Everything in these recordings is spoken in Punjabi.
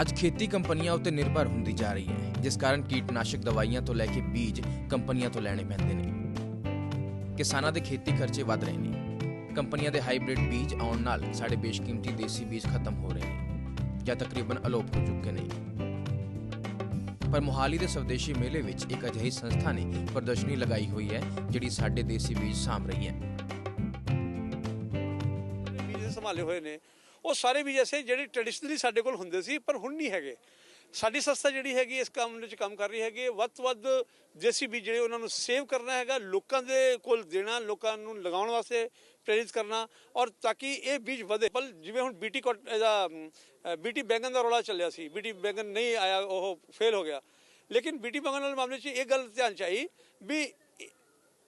ਅੱਜ ਖੇਤੀ ਕੰਪਨੀਆਂ ਉੱਤੇ ਨਿਰਭਰ ਹੁੰਦੀ ਜਾ ਰਹੀ ਹੈ, ਜਿਸ ਕਾਰਨ ਕੀਟਨਾਸ਼ਕ ਦਵਾਈਆਂ ਤੋਂ ਲੈ ਕੇ ਬੀਜ ਕੰਪਨੀਆਂ ਤੋਂ ਲੈਣੇ ਪੈਂਦੇ ਨੇ। ਕਿਸਾਨਾਂ ਦੇ ਖੇਤੀ ਖਰਚੇ ਵੱਧ ਰਹੇ ਨੇ। ਕੰਪਨੀਆਂ ਦੇ ਹਾਈਬ੍ਰਿਡ ਬੀਜ ਆਉਣ ਨਾਲ ਸਾਡੇ ਬੇਸ਼ਕੀਮਤੀ ਦੇਸੀ ਬੀਜ ਖਤਮ ਹੋ ਰਹੇ ਨੇ, ਜਾਂ ਤਕਰੀਬਨ ਅਲੋਪ ਹੋ ਚੁੱਕੇ ਨੇ। ਪਰ ਮੁਹਾਲੀ ਦੇ ਸਵਦੇਸ਼ੀ ਮੇਲੇ ਵਿੱਚ ਇੱਕ ਅਜਿਹੀ ਸੰਸਥਾ ਨੇ ਪ੍ਰਦਰਸ਼ਨੀ ਲਗਾਈ ਹੋਈ ਹੈ, ਜਿਹੜੀ ਸਾਡੇ ਦੇਸੀ ਬੀਜ ਸਾਂਭ ਰਹੀ ਹੈ। ਬੀਜ ਸੰਭਾਲੇ ਹੋਏ ਨੇ। ਉਹ ਸਾਰੇ ਬੀਜ ਐਸੇ ਜਿਹੜੇ ਟ੍ਰੈਡੀਸ਼ਨਲੀ ਸਾਡੇ ਕੋਲ ਹੁੰਦੇ ਸੀ, ਪਰ ਹੁਣ ਨਹੀਂ ਹੈਗੇ। ਸਾਡੀ ਸੰਸਥਾ ਜਿਹੜੀ ਹੈਗੀ, ਇਸ ਕੰਮ ਵਿੱਚ ਕੰਮ ਕਰ ਰਹੀ ਹੈਗੀ ਹੈ। ਵੱਧ ਤੋਂ ਵੱਧ ਦੇਸੀ ਬੀਜ ਜਿਹੜੇ ਉਹਨਾਂ ਨੂੰ ਸੇਵ ਕਰਨਾ ਹੈਗਾ, ਲੋਕਾਂ ਦੇ ਕੋਲ ਦੇਣਾ, ਲੋਕਾਂ ਨੂੰ ਲਗਾਉਣ ਵਾਸਤੇ ਪ੍ਰੇਰਿਤ ਕਰਨਾ, ਔਰ ਤਾਂ ਕਿ ਇਹ ਬੀਜ ਵਧੇ। ਪਰ ਜਿਵੇਂ ਹੁਣ ਬੀਟੀ ਕੋਟ, ਇਹਦਾ ਬੀਟੀ ਬੈਂਗਨ ਦਾ ਰੌਲਾ ਚੱਲਿਆ ਸੀ। ਬੀਟੀ ਬੈਂਗਨ ਨਹੀਂ ਆਇਆ, ਉਹ ਫੇਲ ਹੋ ਗਿਆ। ਲੇਕਿਨ ਬੀਟੀ ਬੈਂਗਨ ਵਾਲੇ ਮਾਮਲੇ 'ਚ ਇਹ ਗੱਲ ਧਿਆਨ ਚਾਹੀ ਵੀ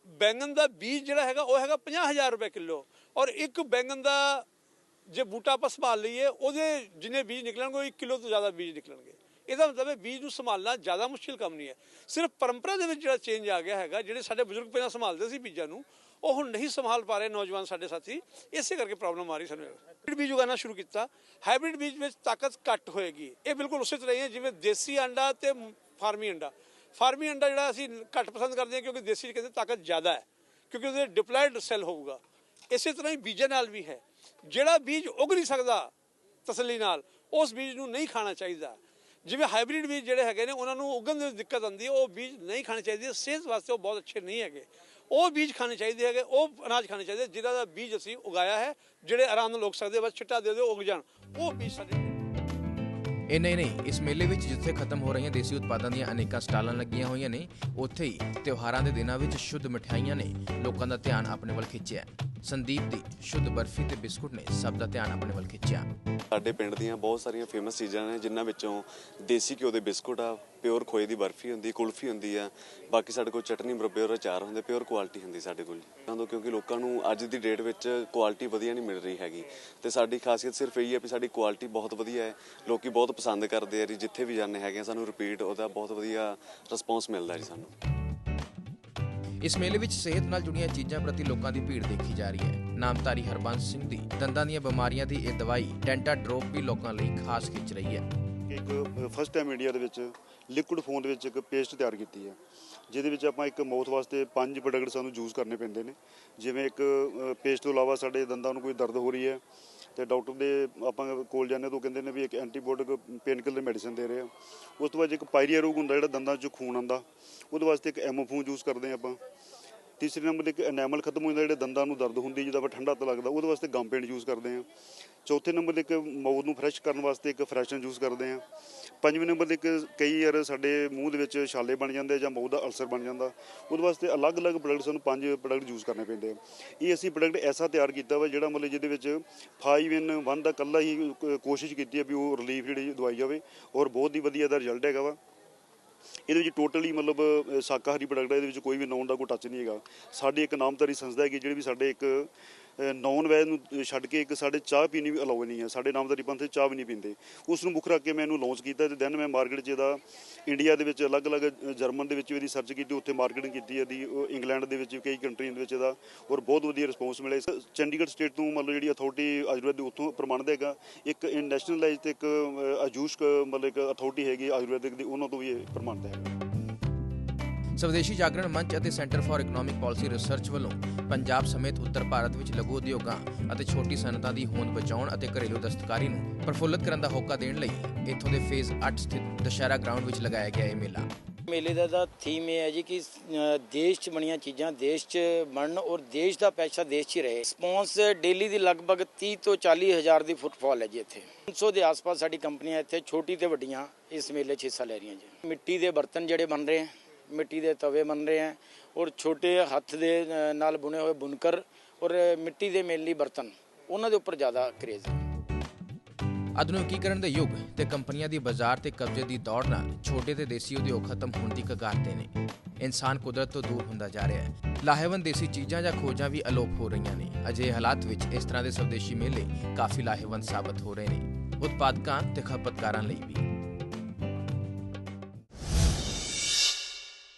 ਬੈਂਗਨ ਦਾ ਬੀਜ ਜਿਹੜਾ ਹੈਗਾ, ਉਹ ਹੈਗਾ 50000 ਰੁਪਏ ਕਿਲੋ। ਔਰ ਇੱਕ ਬੈਂਗਨ ਦਾ ਜੇ ਬੂਟਾ ਆਪਾਂ ਸੰਭਾਲ ਲਈਏ, ਉਹਦੇ ਜਿੰਨੇ ਬੀਜ ਨਿਕਲਣਗੇ, ਉਹ 1 ਕਿਲੋ ਤੋਂ ਜ਼ਿਆਦਾ ਬੀਜ ਨਿਕਲਣਗੇ। ਇਹਦਾ ਮਤਲਬ ਹੈ ਬੀਜ ਨੂੰ ਸੰਭਾਲਣਾ ਜ਼ਿਆਦਾ ਮੁਸ਼ਕਿਲ ਕੰਮ ਨਹੀਂ ਹੈ। ਸਿਰਫ ਪਰੰਪਰਾ ਦੇ ਵਿੱਚ ਜਿਹੜਾ ਚੇਂਜ ਆ ਗਿਆ ਹੈਗਾ, ਜਿਹੜੇ ਸਾਡੇ ਬਜ਼ੁਰਗ ਪਹਿਲਾਂ ਸੰਭਾਲਦੇ ਸੀ ਬੀਜਾਂ ਨੂੰ, ਉਹ ਹੁਣ ਨਹੀਂ ਸੰਭਾਲ ਪਾ ਰਹੇ ਨੌਜਵਾਨ ਸਾਡੇ ਸਾਥੀ। ਇਸੇ ਕਰਕੇ ਪ੍ਰੋਬਲਮ ਆ ਰਹੀ ਸਾਨੂੰ ਹਾਈਬ੍ਰਿਡ ਬੀਜ ਉਗਾਉਣਾ ਸ਼ੁਰੂ ਕੀਤਾ। ਹਾਈਬ੍ਰਿਡ ਬੀਜ ਵਿੱਚ ਤਾਕਤ ਘੱਟ ਹੋਏਗੀ। ਇਹ ਬਿਲਕੁਲ ਉਸੇ ਤਰ੍ਹਾਂ ਹੀ ਹੈ, ਜਿਵੇਂ ਦੇਸੀ ਅੰਡਾ ਤੇ ਫਾਰਮੀ ਅੰਡਾ। ਫਾਰਮੀ ਅੰਡਾ ਜਿਹੜਾ ਅਸੀਂ ਘੱਟ ਪਸੰਦ ਕਰਦੇ ਹਾਂ ਕਿਉਂਕਿ ਦੇਸੀ ਕਹਿੰਦੇ ਤਾਕਤ ਜ਼ਿਆਦਾ ਹੈ, ਕਿਉਂਕਿ ਉਹਦੇ ਡਿਪਲਾਇਡ ਸੈੱਲ ਹੋਊਗਾ। ਇਸੇ ਤਰ੍ਹਾਂ ਹੀ ਬੀਜਾਂ ਨਾਲ ਵੀ ਹੈ। ਜਿਹੜਾ ਬੀਜ ਉਗ ਨਹੀਂ ਸਕਦਾ ਤਸੱਲੀ ਨਾਲ, ਉਸ ਬੀਜ ਨੂੰ ਨਹੀਂ ਖਾਣਾ ਚਾਹੀਦਾ। ਜਿਵੇਂ ਹਾਈਬ੍ਰਿਡ ਬੀਜ ਜਿਹੜੇ ਹੈਗੇ ਨੇ, ਉਹਨਾਂ ਨੂੰ ਉਗਣ ਦੀ ਦਿੱਕਤ ਆਉਂਦੀ ਹੈ, ਉਹ ਬੀਜ ਨਹੀਂ ਖਾਣੇ ਚਾਹੀਦੇ, ਸਿਹਤ ਵਾਸਤੇ ਉਹ ਬਹੁਤ ਅੱਛੇ ਨਹੀਂ ਹੈਗੇ। ਉਹ ਬੀਜ ਖਾਣੇ ਚਾਹੀਦੇ ਹੈਗੇ, ਉਹ ਅਨਾਜ ਖਾਣੇ ਚਾਹੀਦੇ ਜਿਹਦਾ ਦਾ ਬੀਜ ਅਸੀਂ ਉਗਾਇਆ ਹੈ, ਜਿਹੜੇ ਆਰਾਮ ਨਾਲ ਉਗ ਸਕਦੇ ਬਸ ਛਿੱਟਾ ਦੇ ਦਿਓ, ਉਗ ਜਾਣ। ਉਹ ਬੀਜ ਸਾਡੇ ਇਹ ਨਹੀਂ ਨਹੀਂ, ਇਸ ਮੇਲੇ ਵਿੱਚ ਜਿੱਥੇ ਖਤਮ ਹੋ ਰਹੀਆਂ ਦੇਸੀ ਉਤਪਾਦਾਂ ਦੀਆਂ ਅਨੇਕਾਂ ਸਟਾਲਾਂ ਲੱਗੀਆਂ ਹੋਈਆਂ ਨੇ, ਉੱਥੇ ਹੀ ਤਿਉਹਾਰਾਂ ਦੇ ਦਿਨਾਂ ਵਿੱਚ ਸ਼ੁੱਧ ਮਠਿਆਈਆਂ ਨੇ, ਲੋਕਾਂ ਦਾ ਧਿਆਨ ਆਪਣੇ ਵੱਲ ਖਿੱਚਿਆ ਸੰਦੀਪ ਦੀ ਸ਼ੁੱਧ ਬਰਫੀ ਤੇ ਬਿਸਕੁਟ ਨੇ ਸਭ ਦਾ ਧਿਆਨ ਆਪਣੇ ਵੱਲ ਖਿੱਚਿਆ। ਸਾਡੇ ਪਿੰਡ ਦੀਆਂ ਬਹੁਤ ਸਾਰੀਆਂ ਫੇਮਸ ਚੀਜ਼ਾਂ ਨੇ, ਜਿਨ੍ਹਾਂ ਵਿੱਚੋਂ ਦੇਸੀ ਘਿਓ ਦੇ ਬਿਸਕੁਟ ਆ ਪਿਓਰ ਖੋਏ ਦੀ ਬਰਫੀ ਹੁੰਦੀ, ਕੁਲਫੀ ਹੁੰਦੀ ਆ, ਬਾਕੀ ਸਾਡੇ ਕੋਲ ਚਟਨੀ ਮੁਰੱਬੇ ਔਰ ਅਚਾਰ ਹੁੰਦੇ ਪਿਓਰ ਕੁਆਲਿਟੀ ਹੁੰਦੀ ਸਾਡੇ ਕੋਲ ਜਦੋਂ ਕਿਉਂਕਿ ਲੋਕਾਂ ਨੂੰ ਅੱਜ ਦੀ ਡੇਟ ਵਿੱਚ ਕੁਆਲਿਟੀ ਵਧੀਆ ਨਹੀਂ ਮਿਲ ਰਹੀ ਹੈਗੀ। ਤੇ ਸਾਡੀ ਖਾਸੀਅਤ ਸਿਰਫ ਇਹੀ ਹੈ ਵੀ ਸਾਡੀ ਕੁਆਲਿਟੀ ਬਹੁਤ ਵਧੀਆ ਹੈ। ਲੋਕੀ ਬਹੁਤ ਪਸੰਦ ਕਰਦੇ ਆ ਜੀ, ਜਿੱਥੇ ਵੀ ਜਾਂਦੇ ਹੈਗੇ ਆ, ਸਾਨੂੰ ਰਿਪੀਟ ਉਹਦਾ ਬਹੁਤ ਵਧੀਆ ਰਿਸਪੌਂਸ ਮਿਲਦਾ ਜੀ ਸਾਨੂੰ। ਇਸ ਮੇਲੇ ਵਿੱਚ ਸਿਹਤ ਨਾਲ ਜੁੜੀਆਂ ਚੀਜ਼ਾਂ ਪ੍ਰਤੀ ਲੋਕਾਂ ਦੀ ਭੀੜ ਦੇਖੀ ਜਾ ਰਹੀ ਹੈ। ਨਾਮਧਾਰੀ ਹਰਬੰਸ ਸਿੰਘ ਦੀ ਦੰਦਾਂ ਦੀਆਂ ਬਿਮਾਰੀਆਂ ਦੀ ਇਹ ਦਵਾਈ ਡੈਂਟਾ ਡ੍ਰੌਪ ਵੀ ਲੋਕਾਂ ਲਈ ਖਾਸ ਖਿੱਚ ਰਹੀ ਹੈ। ਇੱਕ ਫਸਟ ਟਾਈਮ ਇੰਡੀਆ ਦੇ ਵਿੱਚ ਲਿਕੁਇਡ ਫੋਮ ਦੇ ਵਿੱਚ ਇੱਕ ਪੇਸਟ ਤਿਆਰ ਕੀਤੀ ਹੈ, ਜਿਹਦੇ ਵਿੱਚ ਆਪਾਂ ਇੱਕ ਮਾਊਥ ਵਾਸਤੇ ਪੰਜ ਪ੍ਰੋਡਕਟ ਸਾਨੂੰ ਯੂਜ਼ ਕਰਨੇ ਪੈਂਦੇ ਨੇ। ਜਿਵੇਂ ਇੱਕ ਪੇਸਟ ਤੋਂ ਇਲਾਵਾ ਸਾਡੇ ਦੰਦਾਂ ਨੂੰ ਕੋਈ ਦਰਦ ਹੋ ਰਹੀ ਹੈ ਤੇ ਡਾਕਟਰ ਦੇ ਆਪਾਂ ਕੋਲ ਜਾਂਦੇ ਤਾਂ ਉਹ ਕਹਿੰਦੇ ਨੇ ਵੀ ਇੱਕ ਐਂਟੀਬਾਇਓਟਿਕ ਪੇਨ ਕਿਲਰ ਮੈਡੀਸਿਨ ਦੇ ਰਹੇ ਆ ਉਸ ਤੋਂ ਬਾਅਦ ਇੱਕ ਪਾਇਰੀਆ ਰੋਗ ਹੁੰਦਾ ਜਿਹੜਾ ਦੰਦਾਂ 'ਚ ਖੂਨ ਆਉਂਦਾ, ਉਹਦੇ ਵਾਸਤੇ ਇੱਕ ਐਮੋਫੋਨ ਯੂਜ਼ ਕਰਦੇ ਆ ਆਪਾਂ। ਤੀਸਰੇ ਨੰਬਰ ਤੇ ਇੱਕ ਐਨਾਮਲ ਖਤਮ ਹੋ ਜਾਂਦਾ, ਜਿਹੜੇ ਦੰਦਾਂ ਨੂੰ ਦਰਦ ਹੁੰਦੀ ਜਦੋਂ ਆਪਾਂ ਠੰਡਾ ਤਾਂ ਲੱਗਦਾ, ਉਹਦੇ ਵਾਸਤੇ ਗਮ ਪੇਂਟ ਯੂਜ਼ ਕਰਦੇ ਆ ਚੌਥੇ ਨੰਬਰ ਤੇ ਇੱਕ ਮਾਊਥ ਨੂੰ ਫਰੈਸ਼ ਕਰਨ ਵਾਸਤੇ ਇੱਕ ਫਰੈਸ਼ਨਰ ਯੂਜ਼ ਕਰਦੇ ਆ ਪੰਜਵੇਂ ਨੰਬਰ ਤੇ ਇੱਕ ਕਈ ਵਾਰ ਸਾਡੇ ਮੂੰਹ ਦੇ ਵਿੱਚ ਛਾਲੇ ਬਣ ਜਾਂਦੇ ਜਾਂ ਮੂੰਹ ਦਾ ਅਲਸਰ ਬਣ ਜਾਂਦਾ, ਉਹਦੇ ਵਾਸਤੇ ਅਲੱਗ-ਅਲੱਗ ਪ੍ਰੋਡਕਟ ਸਾਨੂੰ ਪੰਜ ਪ੍ਰੋਡਕਟ ਯੂਜ਼ ਕਰਨੇ ਪੈਂਦੇ ਆ। ਇਹ ਅਸੀਂ ਪ੍ਰੋਡਕਟ ਐਸਾ ਤਿਆਰ ਕੀਤਾ ਵਾ, ਜਿਹੜਾ ਮਤਲਬ ਜਿਹਦੇ ਵਿੱਚ 5 ਇਨ 1 ਦਾ ਕੱਲਾ ਹੀ ਕੋਸ਼ਿਸ਼ ਕੀਤੀ ਹੈ ਵੀ ਉਹ ਰਿਲੀਫ ਜਿਹੜੀ ਦਵਾਈ ਜਾਵੇ, ਔਰ ਬਹੁਤ ਹੀ ਵਧੀਆ ਦਾ ਰਿਜ਼ਲਟ ਹੈਗਾ ਵਾ। ਇਹਦੇ ਵਿੱਚ ਟੋਟਲੀ ਮਤਲਬ ਅ, ਸ਼ਾਕਾਹਾਰੀ ਪ੍ਰੋਡਕਟ ਹੈ ਇਹਦੇ ਵਿੱਚ ਕੋਈ ਵੀ ਨੌਨ ਦਾ ਕੋਈ ਟੱਚ ਨਹੀਂ ਹੈਗਾ। ਸਾਡੀ ਇੱਕ ਨਾਮਧਾਰੀ ਸੰਸਥਾ ਹੈਗੀ ਜਿਹੜੀ ਵੀ ਸਾਡੇ ਇੱਕ ਨੌਨ ਵੈਜ ਨੂੰ ਛੱਡ ਕੇ ਇੱਕ ਸਾਡੇ ਚਾਹ ਪੀਣੀ ਵੀ ਅਲਾਉ ਨਹੀਂ ਹੈ। ਸਾਡੇ ਨਾਮਧਾਰੀ ਪੰਥ 'ਚ ਚਾਹ ਵੀ ਨਹੀਂ ਪੀਂਦੇ। ਉਸ ਨੂੰ ਮੁੱਖ ਰੱਖ ਕੇ ਮੈਂ ਇਹਨੂੰ ਲਾਂਚ ਕੀਤਾ ਤੇ ਦੈਨ ਮੈਂ ਮਾਰਕੀਟ 'ਚ ਇਹਦਾ ਇੰਡੀਆ ਦੇ ਵਿੱਚ ਅਲੱਗ-ਅਲੱਗ ਜਰਮਨ ਦੇ ਵਿੱਚ ਵੀ ਇਹਦੀ ਸਰਚ ਕੀਤੀ ਉੱਥੇ ਮਾਰਕੀਟਿੰਗ ਕੀਤੀ ਇਹਦੀ ਇੰਗਲੈਂਡ ਦੇ ਵਿੱਚ ਕਈ ਕੰਟਰੀਆਂ ਦੇ ਵਿੱਚ ਇਹਦਾ ਔਰ ਬਹੁਤ ਵਧੀਆ ਰਿਸਪੌਂਸ ਮਿਲਿਆ। ਇਸ- ਚੰਡੀਗੜ੍ਹ ਸਟੇਟ ਤੋਂ ਮਤਲਬ ਜਿਹੜੀ ਅਥਾਰਟੀ ਆਯੁਰਵੈਦ ਦੀ ਉੱਥੋਂ ਪ੍ਰਮਾਣਿਤ ਹੈਗਾ। ਇੱਕ ਨੈਸ਼ਨਲਾਈਜ਼ ਤੇ ਇੱਕ ਅ, ਆਯੂਸ਼ ਮਤਲਬ ਇੱਕ ਅਥਾਰਟੀ ਹੈਗੀ ਆਯੁਰਵੈਦਿਕ ਦੀ ਉਹਨਾਂ ਤੋਂ ਵੀ ਇਹ ਪ੍ਰਮਾਣਿਤ ਹੈਗਾ ਸਵਦੇਸ਼ੀ ਜਾਗਰਣ ਮੰਚ ਅਤੇ centre for economic policy research ਵੱਲੋਂ ਪੰਜਾਬ ਸਮੇਤ ਉੱਤਰ ਭਾਰਤ ਵਿੱਚ ਲਘੂ ਉਦਯੋਗਾਂ ਅਤੇ ਛੋਟੀ ਸਨਅਤਾਂ ਦੀ ਹੋਂਦ ਬਚਾਉਣ ਅਤੇ ਘਰੇਲੂ ਦਸਤਕਾਰੀ ਨੂੰ ਪ੍ਰਫੁੱਲਤ ਕਰਨ ਦਾ ਹੋਕਾ ਦੇਣ ਲਈ ਇੱਥੋਂ ਦੇ ਫੇਜ਼ 8 ਸਥਿਤ ਦਸ਼ਹਿਰਾ ਗਰਾਊਂਡ ਵਿੱਚ ਲਗਾਇਆ ਗਿਆ ਇਹ ਮੇਲਾ। ਮੇਲੇ ਦਾ ਤਾਂ ਥੀਮ ਇਹ ਹੈ ਜੀ ਕਿ ਦੇਸ਼ 'ਚ ਬਣੀਆਂ ਚੀਜ਼ਾਂ ਦੇਸ਼ 'ਚ ਬਣਨ ਔਰ ਦੇਸ਼ ਦਾ ਪੈਸਾ ਦੇਸ਼ 'ਚ ਹੀ ਰਹੇ। ਰਿਸਪੌਂਸ ਡੇਲੀ ਦੀ ਲਗਭਗ 30 ਤੋਂ 40 ਹਜ਼ਾਰ ਦੀ ਫੁੱਟਫਾਲ ਹੈ ਜੀ ਇੱਥੇ। 300 ਦੇ ਆਸ-ਪਾਸ ਸਾਡੀ ਕੰਪਨੀਆਂ ਇੱਥੇ ਛੋਟੀ ਤੇ ਵੱਡੀਆਂ ਇਸ ਮੇਲੇ 'ਚ ਹਿੱਸਾ ਲੈ ਰਹੀਆਂ ਜੀ। ਮਿੱਟੀ ਦੇ ਬਰਤਨ ਜਿਹੜੇ ਬਣ ਰਹੇ ਹੈ ਮਿੱਟੀ ਦੇ ਤਵੇ ਬਣ ਰਹੇ ਹੈ ਔਰ ਛੋਟੇ ਹੱਥ ਦੇ ਨਾਲ ਬੁਣੇ ਹੋਏ ਬੁਨਕਰ ਔਰ ਮਿੱਟੀ ਦੇ ਮੇਨਲੀ ਬਰਤਨ, ਉਹਨਾਂ ਦੇ ਉੱਪਰ ਜ਼ਿਆਦਾ ਕਰੇਜ਼ ਹੈ। ਆਧੁਨਿਕੀਕਰਨ ਦੇ ਯੁੱਗ ਤੇ ਕੰਪਨੀਆਂ ਦੀ ਬਾਜ਼ਾਰ ਤੇ ਕਬਜ਼ੇ ਦੀ ਦੌੜ ਨਾਲ ਛੋਟੇ ਤੇ ਦੇਸੀ ਉਦਯੋਗ ਖਤਮ ਹੋਣ ਦੀ ਕਗਾਰ ਤੇ ਨੇ। ਇਨਸਾਨ ਕੁਦਰਤ ਤੋਂ ਦੂਰ ਹੁੰਦਾ ਜਾ ਰਿਹਾ ਹੈ। ਲਾਹੇਵੰਦ ਦੇਸੀ ਚੀਜ਼ਾਂ ਜਾਂ ਖੋਜਾਂ ਵੀ ਅਲੋਪ ਹੋ ਰਹੀਆਂ ਨੇ। ਅਜੇ ਹਾਲਾਤ ਵਿੱਚ ਇਸ ਤਰ੍ਹਾਂ ਦੇ ਸਵਦੇਸ਼ੀ ਮੇਲੇ ਕਾਫੀ ਲਾਹੇਵੰਦ ਸਾਬਤ ਹੋ ਰਹੇ ਨੇ। ਉਤਪਾਦਕਾਂ ਤੇ ਖਪਤਕਾਰਾਂ ਲਈ ਵੀ।